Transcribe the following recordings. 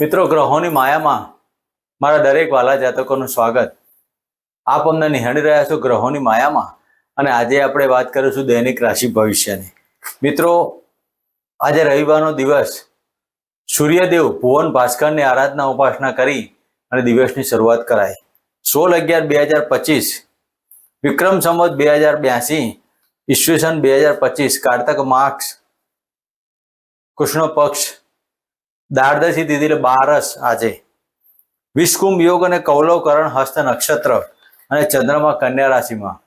મિત્રો, ગ્રહોની માયામાં મારા દરેક વાલા જાતકોનું સ્વાગત. આપ અમને નિહાળી રહ્યા છો ગ્રહોની માયામાં અને આજે આપણે વાત કરીશું દૈનિક રાશિ ભવિષ્યની. મિત્રો, આજે રવિવારનો દિવસ. સૂર્યદેવ ભુવન ભાસ્કરની આરાધના ઉપાસના કરી અને દિવસની શરૂઆત કરાઈ. સોળ અગિયાર બે હજાર પચીસ, વિક્રમ સંવત બે હજાર બ્યાસી, ઈસવીસન બે હજાર પચીસ, કારતક માર્ક્સ કૃષ્ણ પક્ષ દારદશી તિથિ બારસ આજે. વિષ્કુંભ યોગ અને કૌલવકરણ હસ્ત નક્ષત્ર અને ચંદ્રમાં કન્યા રાશિમાં.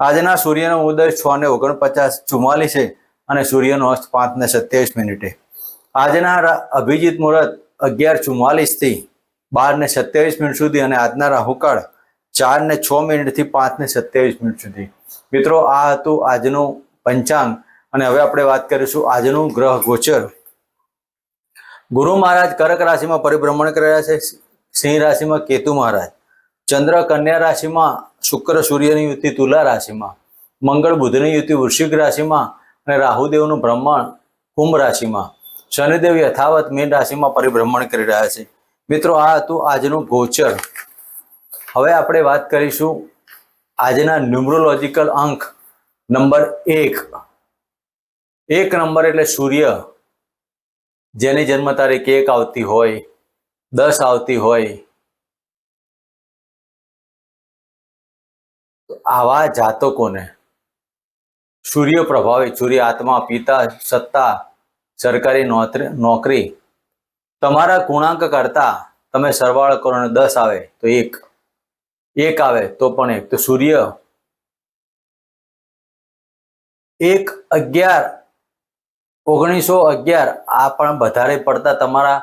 આજના સૂર્યનો ઉદય છ ને ઓગણપચાસ ચુમ્માલીસે અને સૂર્યનો અસ્ત પાંચ ને સત્યાવીસ મિનિટે. આજના અભિજીત મુહૂર્ત અગિયાર ચુમ્માલીસથી બાર ને સત્યાવીસ મિનિટ સુધી અને આજના રાહુકાળ ચાર ને છ મિનિટથી પાંચ ને સત્યાવીસ મિનિટ સુધી. મિત્રો, આ હતું આજનું પંચાંગ અને હવે આપણે વાત કરીશું આજનું ગ્રહ ગોચર. ગુરુ મહારાજ કર્ક રાશિમાં પરિભ્રમણ રહ્યા છે, સિંહ રાશિમાં કેતુ મહારાજ, ચંદ્ર કન્યા રાશિમાં શુક્ર સૂર્યની યુતિ, તુલા રાશિમાં મંગળ બુધની યુતિ, વૃશ્ચિક રાશિમાં અને રાહુદેવનું ભ્રમણ કુંભ રાશિમાં. શનિદેવ યથાવત મીન રાશિમાં પરિભ્રમણ કરી રહ્યા છે. મિત્રો, આ હતું આજનું ગોચર. હવે આપણે વાત કરીશું આજના ન્યુમરોલોજીકલ અંક નંબર એક. એક નંબર એટલે સૂર્ય. જેની જન્મ તારીખ એક આવતી હોય, દસ આવતી હોય આવા જાતકોને સૂર્ય પ્રભાવિત સૂર્ય આત્મા, પિતા, સત્તા, સરકારી નોકરી, તમારા ગુણાંક કરતા તમે સરવાળો કરો ને દસ આવે તો એક એક આવે તો પણ એક. તો સૂર્ય એક અગિયાર ઓગણીસો અગિયાર આ પણ વધારે પડતા તમારા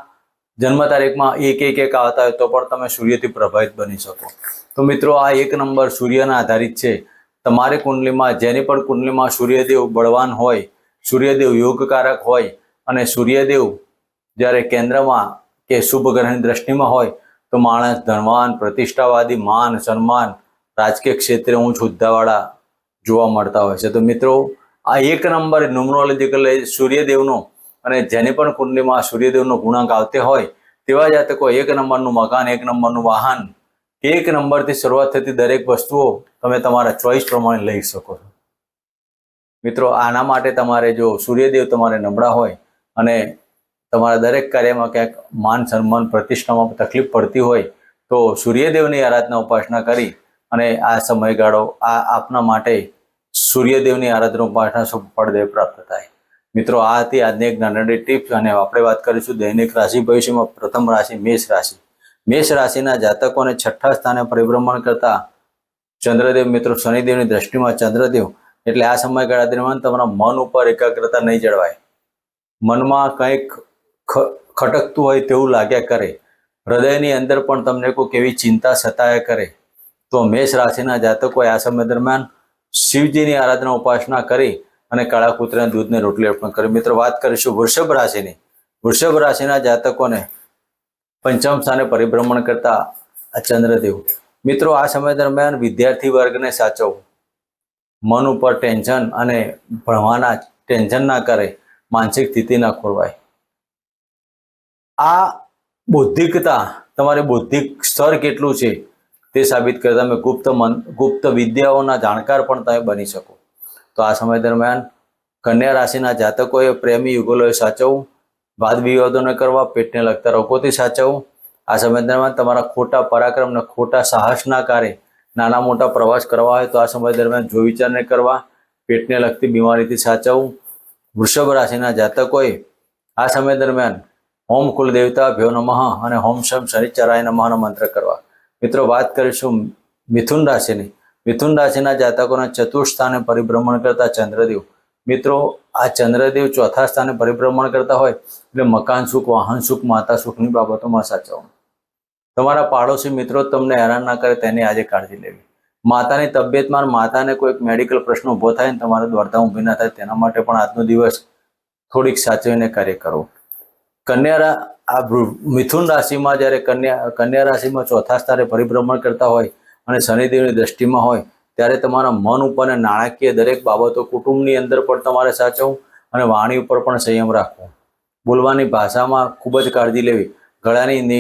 જન્મ તારીખમાં એક એક એક આવતા હોય તો પણ તમે સૂર્યથી પ્રભાવિત બની શકો. તો મિત્રો, આ એક નંબર સૂર્યના આધારિત છે. તમારી કુંડલીમાં, જેની પણ કુંડલીમાં સૂર્યદેવ બળવાન હોય, સૂર્યદેવ યોગકારક હોય અને સૂર્યદેવ જ્યારે કેન્દ્રમાં કે શુભ ગ્રહની દ્રષ્ટિમાં હોય, તો માણસ ધનવાન, પ્રતિષ્ઠાવાદી, માન, સન્માન, રાજકીય ક્ષેત્રે ઊંચ હોદ્દાવાળા જોવા મળતા હોય છે. તો મિત્રો આ એક નંબર ન્યુમરોલોજીકલ સૂર્યદેવનો અને જેની પણ કુંડલીમાં સૂર્યદેવનો ગુણાંક આવતે હોય, તેવા જાતકો એક નંબરનું મકાન, એક નંબરનું વાહન, એક નંબરથી શરૂઆત થતી દરેક વસ્તુઓ તમે તમારા ચોઈસ પ્રમાણે લઈ શકો છો. મિત્રો, આના માટે તમારે જો સૂર્યદેવ તમારે નબળા હોય અને તમારા દરેક કાર્યમાં ક્યાંક માન સન્માન પ્રતિષ્ઠામાં તકલીફ પડતી હોય, તો સૂર્યદેવની આરાધના ઉપાસના કરી અને આ સમયગાળો આ આપના માટે સૂર્યદેવની આરાધના ઉપાસના ફળદેવ પ્રાપ્ત થાય. મિત્રો, આ હતી આજની એક નાનડી ટિપ્સ અને આપણે વાત કરીશું દૈનિક રાશિ. ભવિષ્યમાં પ્રથમ રાશિ મેષ રાશિ. મેષ રાશિના જાતકોને છઠ્ઠા સ્થાને પરિભ્રમણ કરતા ચંદ્રદેવ મિત્રો, શનિદેવની દ્રષ્ટિમાં ચંદ્રદેવ એટલે આ સમયગાળા દરમિયાન તમારા મન ઉપર એકાગ્રતા નહીં જળવાય. મનમાં કંઈક ખટકતું હોય તેવું લાગ્યા કરે. હૃદયની અંદર પણ તમને કોઈ કેવી ચિંતા સતાયા કરે. તો મેષ રાશિના જાતકોએ આ સમય દરમિયાન શિવજીની આરાધના ઉપાસના કરી અને કાળા કૂતરાના દૂધને રોટલી અર્પણ કરી. મિત્રો, વાત કરીશું વૃષભ રાશિની. વૃષભ રાશિના જાતકોને પંચમ સ્થાને પરિભ્રમણ કરતા આ ચંદ્રદેવ. મિત્રો, આ સમય દરમિયાન વિદ્યાર્થી વર્ગને સાચવવું. મન ઉપર ટેન્શન અને ભણવાના ટેન્શન ના કરે, માનસિક સ્થિતિ ના ખોરવાય. આ બૌદ્ધિકતા, તમારે બૌદ્ધિક સ્તર કેટલું છે? તે સાબિત કરી તમે ગુપ્ત મન, ગુપ્ત વિદ્યાઓના જાણકાર પણ તમે બની શકો. તો આ સમય દરમિયાન કન્યા રાશિના જાતકોએ પ્રેમી યુગલોએ સાચવવું, વાદ વિવાદોને કરવા, પેટને લગતા રોગોથી સાચવવું. આ સમય દરમિયાન તમારા ખોટા પરાક્રમને, ખોટા સાહસના કાર્ય નાના મોટા પ્રવાસ કરવા હોય તો આ સમય દરમિયાન જો વિચારને કરવા, પેટને લગતી બીમારીથી સાચવવું. વૃષભ રાશિના જાતકોએ આ સમય દરમિયાન હોમ કુલ દેવતા ભ્યો નમઃ અને હોમ શમ શનિચરાય નમઃનો મંત્ર કરવા. મિત્રો, વાત કરીશું મિથુન રાશિની. મિથુન રાશિના જાતકોના ચતુર્થ સ્થાને પરિભ્રમણ કરતા ચંદ્રદેવ. મિત્રો, આ ચંદ્રદેવ ચોથા સ્થાને પરિભ્રમણ કરતા હોય એટલે મકાન સુખ, વાહન સુખ, માતા સુખની બાબતોમાં સાચવવું તમારા પાડોશી મિત્રો, તમને હેરાન ના કરે તેની આજે કાળજી લેવી. માતાની તબિયતમાં માતાને કોઈક મેડિકલ પ્રશ્ન ઊભો થાય ને તમારે દ્વારતા ઊભી ના થાય, તેના માટે પણ આજનો દિવસ થોડીક સાચવીને કાર્ય કરો કન્યા આ મિથુન રાશિમાં જ્યારે કન્યા કન્યા રાશિમાં ચોથા સ્તરે પરિભ્રમણ કરતા હોય અને શનિદેવની દ્રષ્ટિમાં હોય, ત્યારે તમારા મન ઉપર અને નાણાકીય દરેક બાબતો કુટુંબની અંદર પણ તમારે સાચવવું અને વાણી ઉપર પણ સંયમ રાખવો. બોલવાની ભાષામાં ખૂબ જ કાળજી લેવી. ગળાની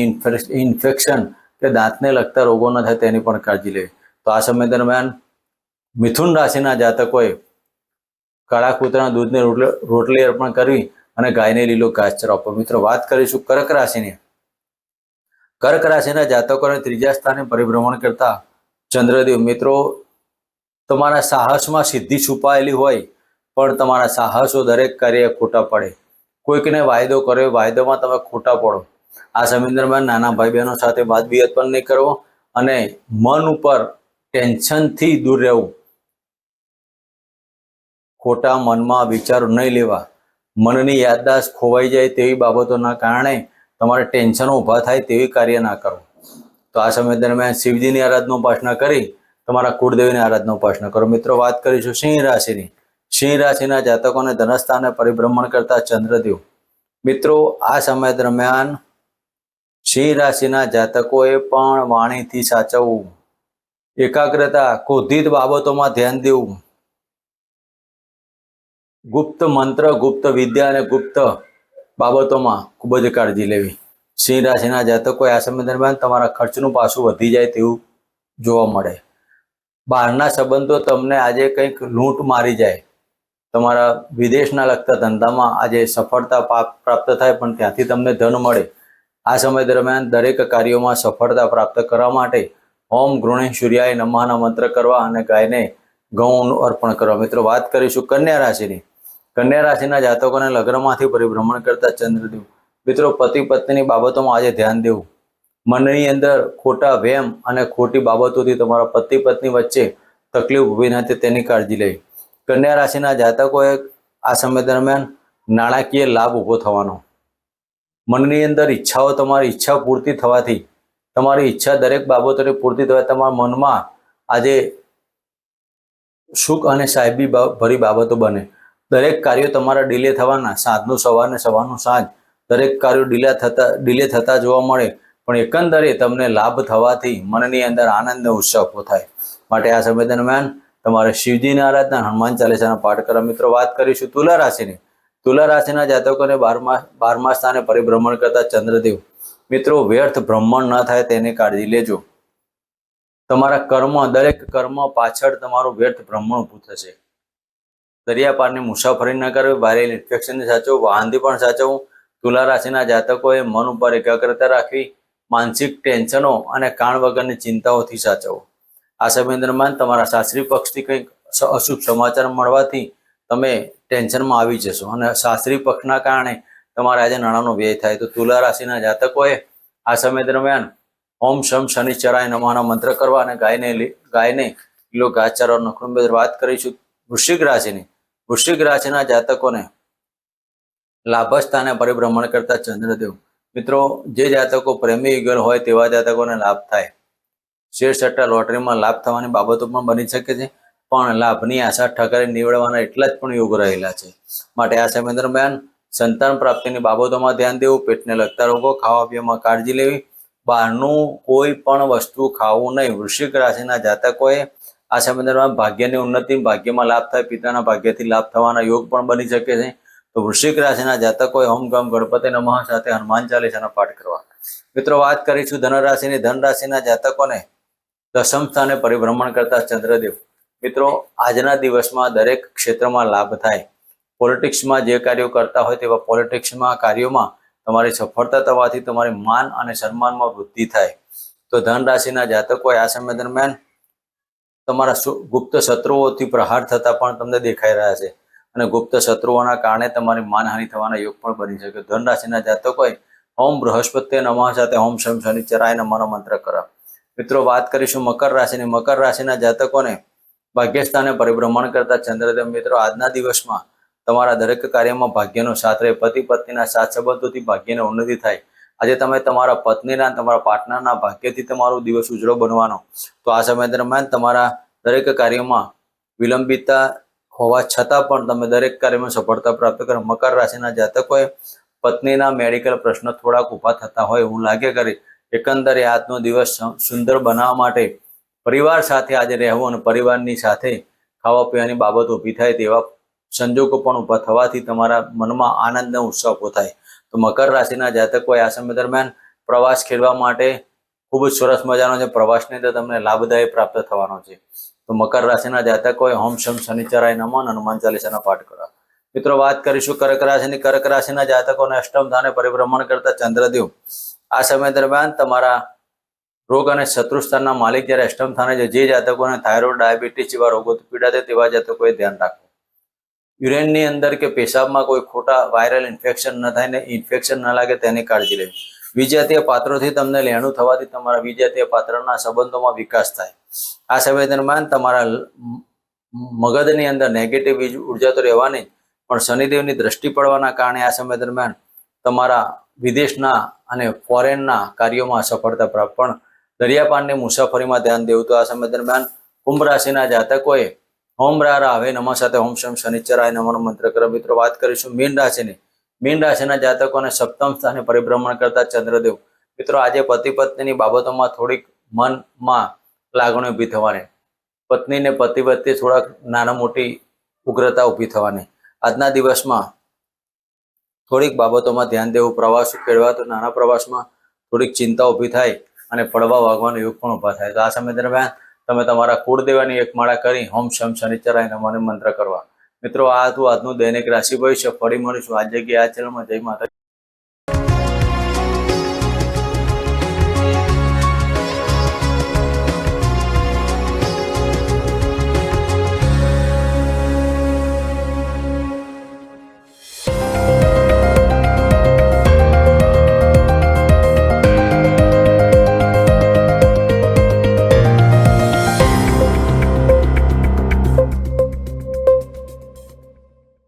ઇન્ફેક્શન કે દાંતને લગતા રોગો ન થાય તેની પણ કાળજી લેવી. તો આ સમય દરમિયાન મિથુન રાશિના જાતકોએ કાળા કૂતરાના દૂધની રોટલી અર્પણ કરવી અને ગાયને લીલો ઘાસચારો આપવો મિત્રો, વાત કરીશું કર્ક રાશિની. કર્ક રાશિના જાતકોને ત્રીજા સ્થાને પરિભ્રમણ કરતા ચંદ્રદેવ, મિત્રો, તમારા સાહસમાં સિદ્ધિ છુપાયેલી હોય, પણ તમારા સાહસો દરેક કાર્ય ખોટા પડે. કોઈકને વાયદો કર્યો, વાયદોમાં તમે ખોટા પડો. આ સમય નાના ભાઈ બહેનો સાથે વાદવિવાદ પણ નહીં કરવો અને મન ઉપર ટેન્શનથી દૂર રહેવું. ખોટા મનમાં વિચારો નહીં લેવા. મનની યાદદાસ્ત ખોવાઈ જાય તેવી બાબતોના કારણે તમારે ટેન્શનો ઊભા થાય તેવી કાર્ય ના કરો. તો આ સમય દરમિયાન શિવજીની આરાધના ઉપાસના કરી, તમારા કુળદેવીની આરાધના ઉપાસના કરો. મિત્રો, વાત કરીશું સિંહ રાશિની. સિંહ રાશિના જાતકોને ધનસ્થાને પરિભ્રમણ કરતા ચંદ્રદેવ. મિત્રો, આ સમય દરમિયાન સિંહ રાશિના જાતકોએ પણ વાણીથી સાચવવું, એકાગ્રતા, ક્રોધિત બાબતોમાં ધ્યાન દેવું ગુપ્ત મંત્ર, ગુપ્ત વિદ્યા અને ગુપ્ત બાબતોમાં ખૂબ જ કાળજી લેવી. સિંહ રાશિના જાતકોએ આ સમય દરમિયાન તમારા ખર્ચનું પાસું વધી જાય તેવું જોવા મળે. બહારના સંબંધો તમને આજે કંઈક લૂંટ મારી જાય. તમારા વિદેશના લગતા ધંધામાં આજે સફળતા પ્રાપ્ત થાય, પણ ત્યાંથી તમને ધન મળે. આ સમય દરમિયાન દરેક કાર્યોમાં સફળતા પ્રાપ્ત કરવા માટે ઓમ ગૃણી સૂર્યાય નમઃના મંત્ર કરવા અને ગાયને ગૌનું અર્પણ કરવા. મિત્રો, વાત કરીશું કન્યા રાશિની. કન્યા રાશિના જાતકોને લગ્નમાંથી પરિભ્રમણ કરતા ચંદ્રદેવ. મિત્રો, પતિ પત્નીની બાબતોમાં આજે ધ્યાન દેવું. મનની અંદર ખોટા વેમ અને ખોટી બાબતોથી તમારા પતિ પત્ની વચ્ચે તકલીફ ઊભી ન થાય તેની કાળજી લેવી. કન્યા રાશિના જાતકોએ આ સમય દરમિયાન નાણાકીય લાભ ઊભો થવાનો. મનની અંદર ઈચ્છાઓ તમારી ઈચ્છા પૂર્તિ થવાથી, તમારી ઈચ્છા દરેક બાબતોની પૂર્તિ થવા તમારા મનમાં આજે સુખ અને સાહેબી ભરી બાબતો બને. દરેક કાર્યો તમારા ડિલે થવાના, સાંજનું સવારને સવારનું સાંજ, દરેક કાર્યો ડીલા થતા ડિલે થતા જોવા મળે, પણ એકંદરે તમને લાભ થવાથી મનની અંદર આનંદ અને ઉત્સાહ ઊભો થાય. માટે આ સમય દરમિયાન તમારે શિવજીની આરાધના, હનુમાન ચાલીસાના પાઠ કરવા મિત્રો વાત કરીશું તુલા રાશિની. તુલા રાશિના જાતકોને બારમા બારમા સ્થાને પરિભ્રમણ કરતા ચંદ્રદેવ. મિત્રો, વ્યર્થ ભ્રમણ ન થાય તેની કાળજી લેજો. તમારા કર્મ, દરેક કર્મ પાછળ તમારું વ્યર્થ ભ્રમણ ઊભું થશે. દરિયાપારની મુસાફરી ન કરવી વાયરલ ઇન્ફેક્શનથી સાચવવું વાહનથી પણ સાચવવું તુલા રાશિના જાતકોએ મન ઉપર એકાગ્રતા રાખવી, માનસિક ટેન્શનો અને કાણ વગરની ચિંતાઓથી સાચવો. આ સમય દરમિયાન તમારા સાસરી પક્ષથી કંઈક અશુભ સમાચાર મળવાથી તમે ટેન્શનમાં આવી જશો અને સાસરી પક્ષના કારણે તમારે આજે નાણાંનો વ્યય થાય. તો તુલા રાશિના જાતકોએ આ સમય દરમિયાન ઓમ શમ શનિશ્ચરાય નમાનો મંત્ર કરવા અને ગાયને ગાયને કિલો ઘાસચારો નખરું વાત કરીશું. વૃશ્ચિક રાશિની વૃશ્ચિક રાશિના જાતકોને લાભ સ્થાને પરિભ્રમણ કરતા ચંદ્રદેવ. મિત્રો, જે જાતકો પ્રેમી યુગલ હોય તેવા જાતકોને લાભ થાય. શેર સટ્ટા લોટરીમાં લાભ થવાની બાબતો પણ બની શકે છે, પણ લાભની આશા ઠકારી નીવડવાના એટલા જ પણ યોગ રહેલા છે. માટે આ સમય દરમિયાન સંતાન પ્રાપ્તિની બાબતોમાં ધ્યાન દેવું, પેટને લગતા રોગો, ખાવા પીવામાં કાળજી લેવી, બહારનું કોઈ પણ વસ્તુ ખાવું નહીં. વૃશ્ચિક રાશિના જાતકોએ આ સમય ભાગ્યની ઉન્નતિ, ભાગ્યમાં લાભ થાય, પિતાના ભાગ્યથી લાભ થવાના યોગ પણ બની શકે છે. તો વૃશ્ચિક રાશિના જાતકોએ હોમ ગમ ગણપતિ નમઃ સાથે હનુમાન ચાલીસાના પાઠ કરવા. મિત્રો, વાત કરીશું ધન રાશિની ધન રાશિના જાતકોને દસમ સ્થાને પરિભ્રમણ કરતા ચંદ્રદેવ. મિત્રો, આજના દિવસમાં દરેક ક્ષેત્રમાં લાભ થાય. પોલિટિક્સમાં જે કાર્યો કરતા હોય તેવા પોલિટિક્સમાં, કાર્યોમાં તમારી સફળતા થવાથી તમારી માન અને સન્માનમાં વૃદ્ધિ થાય. તો ધન રાશિના જાતકોએ આ સમય દરમિયાન તમારા ગુપ્ત શત્રુઓથી પ્રહાર થતા પણ તમને દેખાઈ રહ્યા છે. અને ગુપ્ત શત્રુઓના કારણે તમારી માનહાનિ થવાના યોગ પણ બની શકે. ધન રાશિના જાતકોએ ઓમ બૃહસ્પતિ નમઃ સાથે ઓમ શમ શનિચરાય નમઃનો મંત્ર કરો મિત્રો, વાત કરીશું મકર રાશિની. મકર રાશિના જાતકોને ભાગ્યસ્થાને પરિભ્રમણ કરતા ચંદ્રદેવ, મિત્રો, આજના દિવસમાં તમારા દરેક કાર્યમાં ભાગ્યનો સાથ રહે. પતિ પત્નીના સાથ સંબંધોથી ભાગ્યને ઉન્નતિ થાય. આજે તમે તમારા પત્નીના તમારા પાર્ટનરના ભાગ્યથી તમારો દિવસ ઉજળો બનવાનો. તો આ સમય દરમિયાન તમારા દરેક કાર્યોમાં વિલંબિતતા હોવા છતાં પણ તમે દરેક કાર્યમાં સફળતા પ્રાપ્ત કરો. મકર રાશિના જાતકોએ પત્નીના મેડિકલ પ્રશ્નો થોડાક ઊભા થતા હોય એવું લાગે કરે એકંદરે આજનો દિવસ સુંદર બનાવવા માટે પરિવાર સાથે આજે રહેવું અને પરિવારની સાથે ખાવા પીવાની બાબત ઊભી થાય તેવા સંજોગો પણ ઊભા થવાથી તમારા મનમાં આનંદનો ઊભો થાય. તો મકર રાશિના જાતકોએ આ સમય દરમિયાન પ્રવાસ ખેડવા માટે ખૂબ જ સરસ મજાનો છે. પ્રવાસની અંદર તમને લાભદાયી પ્રાપ્ત થવાનો છે. તો મકર રાશિના જાતકોએ હોમ શમ શનિચરાય નમન હનુમાન ચાલીસાના પાઠ કરવા મિત્રો, વાત કરીશું કર્ક રાશિની. કર્ક રાશિના જાતકોને અષ્ટમ સ્થાને પરિભ્રમણ કરતા ચંદ્રદેવ આ સમય દરમિયાન તમારા રોગ અને શત્રુ સ્થાનના માલિક જ્યારે અષ્ટમ સ્થાને છે, જે જાતકોને થાઇરોઇડ, ડાયાબિટીસ જેવા રોગોથી પીડાતે તેવા જાતકોએ ધ્યાન રાખવું. યુરેનની અંદર કે પેશાબમાં કોઈ ખોટા વાયરલ ઇન્ફેક્શન ન થાય ને ઇન્ફેક્શન ન લાગે તેની કાળજી લેવી. વિજાતીય પાત્રોથી તમને લેણું થવાથી તમારા વિજાતીય પાત્રના સંબંધોમાં વિકાસ થાય. આ સમય દરમિયાન તમારા મગજની અંદર નેગેટિવ ઊર્જા તો રહેવાની પણ શનિદેવની દ્રષ્ટિ પડવાના કારણે આ સમય દરમિયાન તમારા વિદેશના અને ફોરેનના કાર્યોમાં સફળતા પ્રાપ્ત પણ દરિયાપાનની મુસાફરીમાં ધ્યાન દેવું તો આ સમય દરમિયાન કુંભ રાશિના જાતકોએ હોમ રા હવે નમઃ સાથે ઓમ શમ શનિચરાય નમનો મંત્ર કરો. મિત્રો, વાત કરીશું મીન રાશિની. મીન રાશિના જાતકોને સપ્તમ સ્થાને પરિભ્રમણ કરતા ચંદ્રદેવ. મિત્રો, આજે પતિ પત્નીની બાબતોમાં થોડીક મનમાં લાગણી ઊભી થવાની. પત્નીને પતિ વચ્ચે થોડાક નાના મોટી ઉગ્રતા ઊભી થવાની. આજના દિવસમાં થોડીક બાબતોમાં ધ્યાન દેવું. પ્રવાસ ખેડવા તો નાના પ્રવાસમાં થોડીક ચિંતા ઊભી થાય અને પડવા વાગવાનો યોગ પણ ઊભા થાય. તો આ સમય દરમિયાન તમે તમારા કુળદેવાની એક માળા કરી, હોમ શમ શનિચરાય મને મંત્ર કરવા. મિત્રો, આ હતું આજનું દૈનિક રાશિ ભવિષ્ય. ફરી મળીશું આ જગ્યાએ. આ ચેનલમાં જય માતા